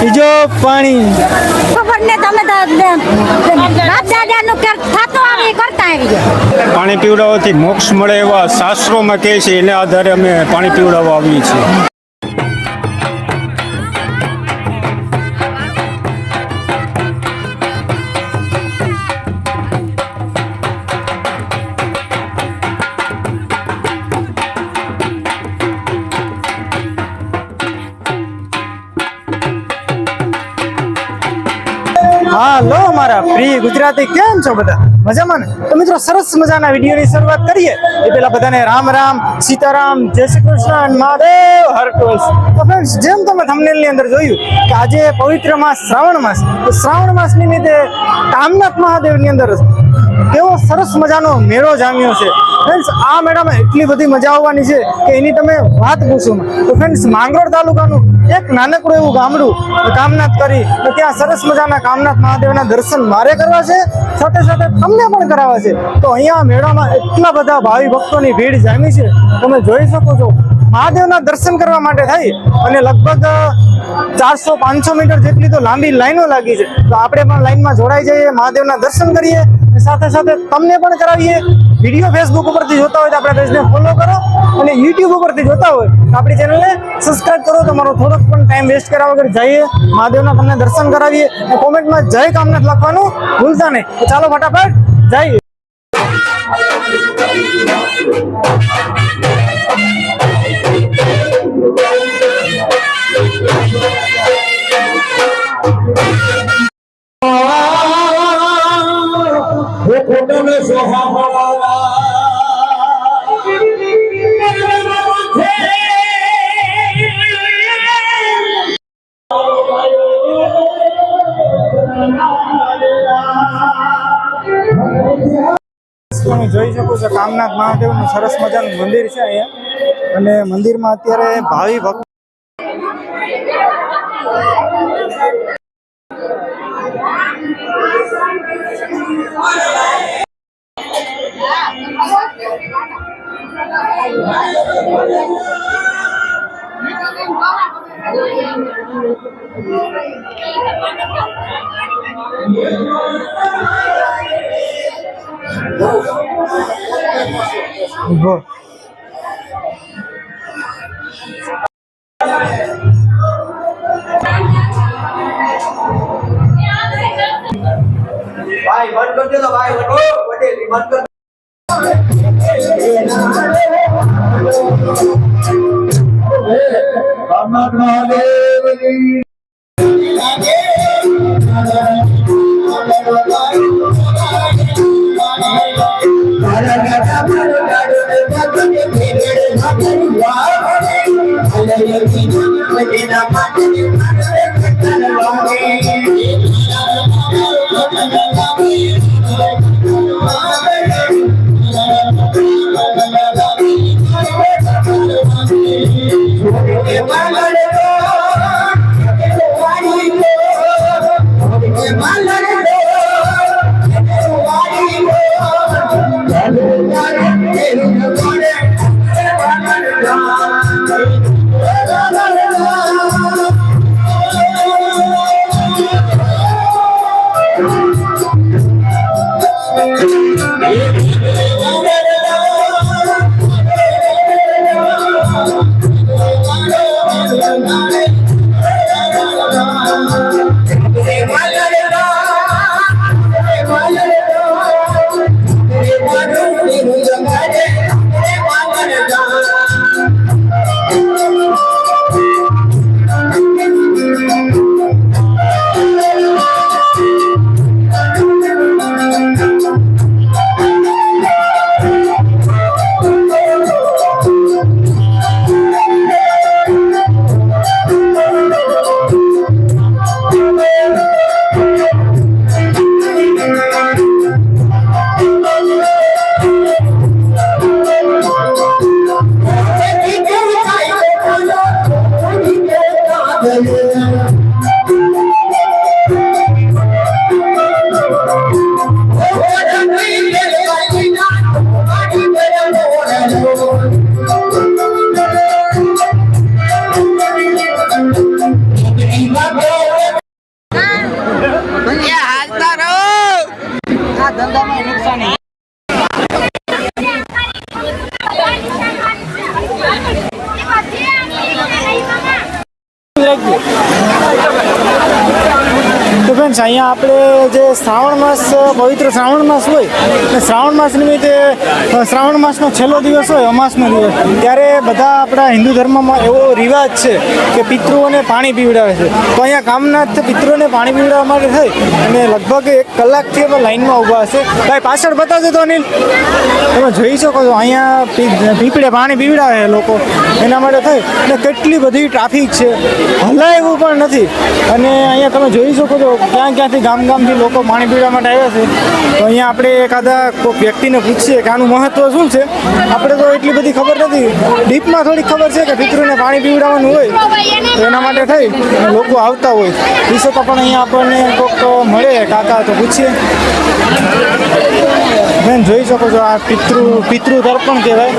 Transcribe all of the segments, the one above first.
બીજો પાણી. ખબર ને તમે બાપ દાદાનું કર થતું આવે કરતા આવી ગયા. પાણી પીવડાવવાથી મોક્ષ મળે એવા શાસ્ત્રોમાં કહે છે એના આધારે અમે પાણી પીવડાવવા આવીએ છીએ. હા, લો મારા પ્રિય ગુજરાતી, કેમ છો બધા? મજામાં ને? તો મિત્રો, સરસ મજાના વિડીયોની શરૂઆત કરીએ. એ પેલા બધાને રામ રામ, સીતારામ, જય શ્રી કૃષ્ણ મહાદેવ, હર તો ફ્રેન્ડ્સ જેમ તમે thumbnail ની અંદર જોયું કે આજે પવિત્ર માસ, શ્રાવણ માસ, તો શ્રાવણ માસ નિમિત્તે કામનાથ મહાદેવની અંદર કેવો સરસ મજાનો મેળો જામ્યો છે. ફ્રેન્ડ્સ આ મેળામાં એટલી બધી મજા આવવાની છે કે એની તમે વાત પૂછો તો ફ્રેન્ડ્સ માંગરોળ તાલુકાનું એક નાનકડું એવું ગામડું કામનાથ કરી તો ત્યાં સરસ મજાના કામનાથ મહાદેવના દર્શન મારે કરવા છે, સાથે સાથે તમને પણ કરાવવા છે. તો અહીંયા મેળામાં એટલા બધા ભાવિ ભક્તોની ભીડ જામી છે, તમે જોઈ શકો છો. મહાદેવના દર્શન કરવા માટે થઈ અને લગભગ ચારસો પાંચસો મીટર જેટલી તો લાંબી લાઈનો લાગી છે. તો આપણે પણ લાઈનમાં જોડાઈ જઈએ, મહાદેવના દર્શન કરીએ સાથે સાથે તમને પણ કરાવીએ. વીડિયો ફેસબુક ઉપરથી જોતા હોય તો આપણા પેજને ફોલો કરો અને યુટ્યુબ ઉપરથી જોતા હોય તો આપણી ચેનલને સબસ્ક્રાઈબ કરો. તમારો થોડોક પણ ટાઈમ વેસ્ટ કર્યા વગર જઈએ. મહાદેવના તમને દર્શન કરાવીએ અને કોમેન્ટમાં જય કામનાથ લખવાનું ભૂલતા નહીં. તો ચાલો ફટાફટ જઈએ. તમે સરસ મજાનું મંદિર છે અહીંયા. અને મંદિરમાં અત્યારે ભાવિ ભક્ત ઊભો ભાઈ બંધ કરજો તો ભાઈ ઓટો પટેલ બંધ કરજો Ramnath Mahadev Thank you. Hallelujah. Friends અહીંયા આપણે જે શ્રાવણ માસ, પવિત્ર શ્રાવણ માસ હોય, ને શ્રાવણ માસ નિમિત્તે શ્રાવણ માસનો છેલ્લો દિવસ હોય, અમાસનો દિવસ, ત્યારે બધા આપણા હિન્દુ ધર્મમાં એવો રિવાજ છે કે પિતૃઓને પાણી પીવડાવે છે. તો અહીંયા કામનાથ પિતૃઓને પાણી પીવડાવવા માટે થઈ અને લગભગ એક કલાકથી અમે લાઈનમાં ઊભા હશે. ભાઈ, પાછળ બતાવજો તો અનિલ. તમે જોઈ શકો છો, અહીંયા પીપળે પાણી પીવડાવે લોકો. એના માટે થઈ અને કેટલી બધી ટ્રાફિક છે. હલાય એવું પણ નથી. અને અહીંયા તમે જોઈ શકો છો, ક્યાં ક્યાંથી ગામ ગામથી લોકો પાણી પીવા માટે આવ્યા છે, તો અહીંયા આપણે એકાદા કોઈ વ્યક્તિને પૂછીએ કે આનું મહત્વ શું છે. આપણે તો એટલી બધી ખબર નથી. ડીપમાં થોડી ખબર છે કે પિતૃને પાણી પીવડાવવાનું હોય એના માટે થઈ લોકો આવતા હોય. વિશે તો પણ અહીંયા આપણને કોઈક મળે, કાકા તો પૂછીએ. બેન, જોઈ શકો છો આ પિતૃ પિતૃ તર્પણ કહેવાય.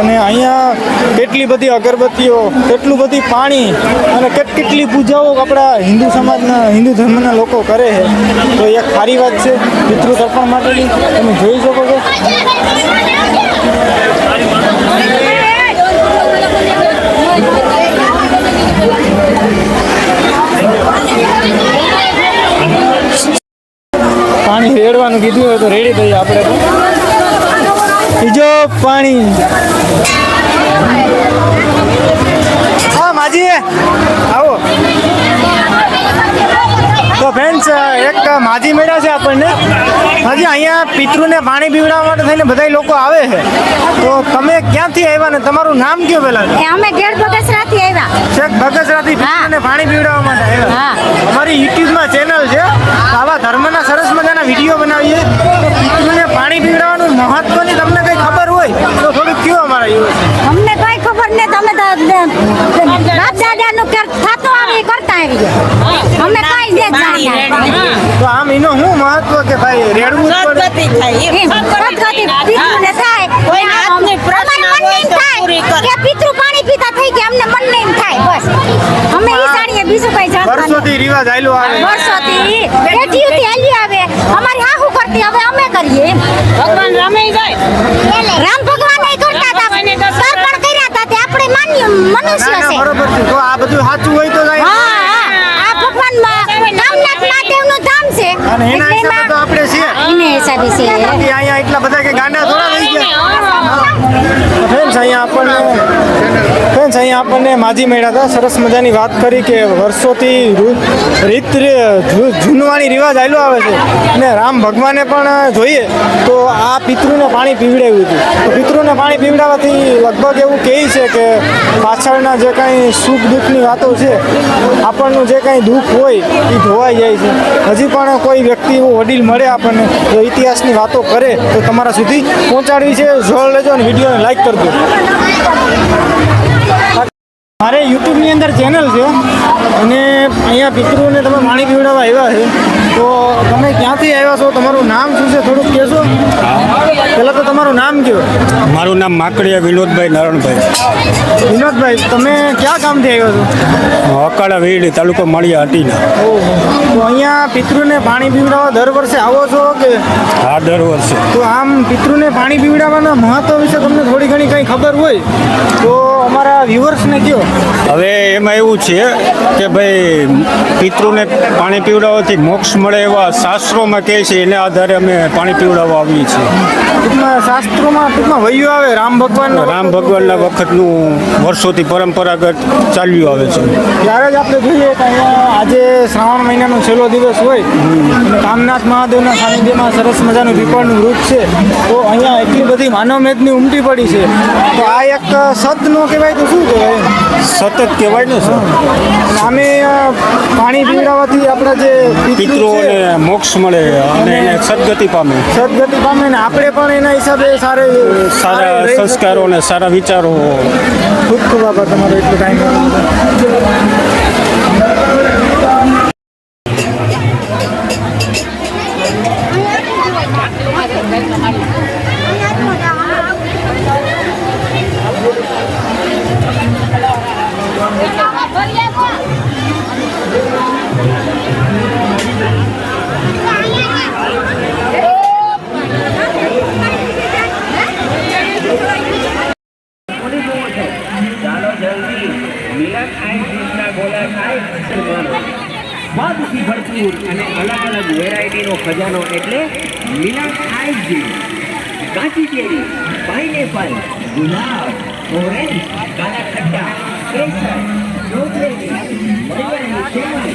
અને અહીંયા કેટલી બધી અગરબત્તીઓ, કેટલું બધી પાણી, અને કેટ કેટલી પૂજાઓ આપણા હિન્દુ સમાજના, હિન્દુ ધર્મના લોકો કરે છે. તો એ સારી વાત છે પિતૃ તર્પણ માટેની. તમે જોઈ શકો છો. પાણી રેડવાનું કીધું હોય તો રેડી થઈએ આપણે બીજો પાણી. હા, માજી. આવો. ફ્રેન્ડ્સ એક માજી મેળા છે આપણને. હજી અહીંયા પિતૃને પાણી પીવડાવવા માટે થઈને બધા લોકો આવે છે. તો તમે ક્યાંથી આવ્યા ને તમારું નામ કયો પેલા અમે ગેડ બગસરાથી આવ્યા. શેખ બગસરાથી પિતૃને પાણી પીવડાવવા માટે આવ્યા. હા. અમારી યુટ્યુબમાં ચેનલ છે. આવા ધર્મના સરસ મજાના વીડિયો બનાવીએ. તો પિતૃને પાણી પીવડાવવાનું મહત્વની તમને કંઈ ખબર હોય તો થોડુંક કયો અમારા યુવક અમને કંઈ ખબર નહીં તમે બાપ દાદાનું કરતા આવી કરતા આવી ગયા તો આમ એનો શું મહત્વ કે ભાઈ રેડવું પડે? સદગતિ થાય એમ. એમ સદગતિ પિતૃને થાય. કોઈને હાથની પ્રાર્થના અમારે મનને એમ હોય તો પૂરી કરે. કે પિતૃ પાણી પીતા થઈ ગયા અમને મનને એમ થાય બસ. અમે ઈ સાડીએ બીજું કઈ જાણતા વર્ષોથી રિવાજ આયલો આવે. વર્ષોથી પેઢીઓથી હાલી આવે. અમારી હાહુ કરતી હવે અમે કરીએ ભગવાન રમે જાય. રામ ભગવાન એ કરતા હતા. તર્પણ કર્યા હતા તે આપણે માન્ય મનુષ્ય છે. બરોબર તો આ બધું સાચું હોય તો જાય હા હા આ ભગવાનમાં રામનાથ મહાદેવનું ધામ છે અને એના હિસાબે તો આપણે છીએ. એને હિસાબે છે અહીંયા એટલા બધા કે ગાંડા થોડા થઈ ગયા. ફ્રેન્ડ્સ, અહીંયા આપણને ફ્રેન્ડ્સ, અહીંયા આપણને માજી મેળ્યા હતા. સરસ મજાની વાત કરી કે વર્ષોથી રીત જૂનવાણી રિવાજ આવેલો આવે છે. અને રામ ભગવાને પણ જોઈએ તો આ પિતૃને પાણી પીવડાવ્યું હતું. તો પિતૃને પાણી પીવડાવવાથી લગભગ એવું કહે છે કે પાછળના જે કાંઈ સુખ દુઃખની વાતો છે, આપણનું જે કાંઈ દુઃખ હોય, એ ધોવાઈ જાય છે. હજી પણ કોઈ વ્યક્તિ એવું વડીલ મળે આપણને તો ઇતિહાસની વાતો કરે તો તમારા સુધી પહોંચાડવી છે. જોડ લેજો અને વિડીયોને લાઈક કરજો મારે યુટ્યુબની અંદર ચેનલ છે અને અહીંયા પિતૃને તમે પાણી પીવડાવવા આવ્યા છે. તો તમે ક્યાંથી આવ્યા છો? તમારું નામ શું છે? થોડુંક કહેશો? પહેલાં તો તમારું નામ કયું? મારું નામ માકડીયા વિનોદભાઈ નારણભાઈ. વિનોદભાઈ તમે ક્યાં કામથી આવ્યો છો? અકાળા વીડી તાલુકો માળિયા હટીના. તો અહીંયા પિતૃને પાણી પીવડાવવા દર વર્ષે આવો છો કે? હા દર વર્ષે. તો આમ પિતૃને પાણી પીવડાવવાના મહત્વ વિશે તમને થોડી ઘણી કંઈ ખબર હોય તો અમારા વ્યુઅર્સને કયો? હવે એમાં એવું છે કે ભાઈ પિતૃને પાણી પીવડાવવાથી મોક્ષ મળે એવા શાસ્ત્રોમાં કહે છે એના આધારે અમે પાણી પીવડાવવા આવીએ છીએ. ટૂંકમાં શાસ્ત્રોમાં ટૂંકમાં વયું આવે રામ ભગવાન રામ ભગવાનના વખતનું વર્ષોથી પરંપરાગત ચાલ્યું આવે છે. ત્યારે જ આપણે જોઈએ કે અહીંયા આજે શ્રાવણ મહિનાનો છેલ્લો દિવસ હોય. અને કામનાથ મહાદેવના સાનિધ્યમાં સરસ મજાનું પીપળનું વૃક્ષ છે. તો અહીંયા એટલી બધી માનવ મેદની ઉમટી પડી છે. તો આ એક સત નો કહેવાય તો શું કહેવાય? સતત કહેવાય ને સર અને પાણી પીવડાવવાથી આપણા જે પિતૃ મોક્ષ મળે અને એને સદગતિ પામે. સદગતિ પામે ને આપણે પણ એના હિસાબે સારા સારા સંસ્કારો અને સારા વિચારો ખૂબ ખૂબ આભાર તમારો એટલો ટાઈમ અને અલગ અલગ વેરાયટીનો ખજાનો એટલે મિલન આઈસક્રીમ કાચી કેરી, પાઇનેપલ, ગુલાબ, ઓરેન્જ કાલા ખટ્ટા, કેસર ચોકલેટી બીજી બધા અને.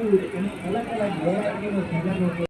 અલગ અલગ વેરાયટીનું ભેગા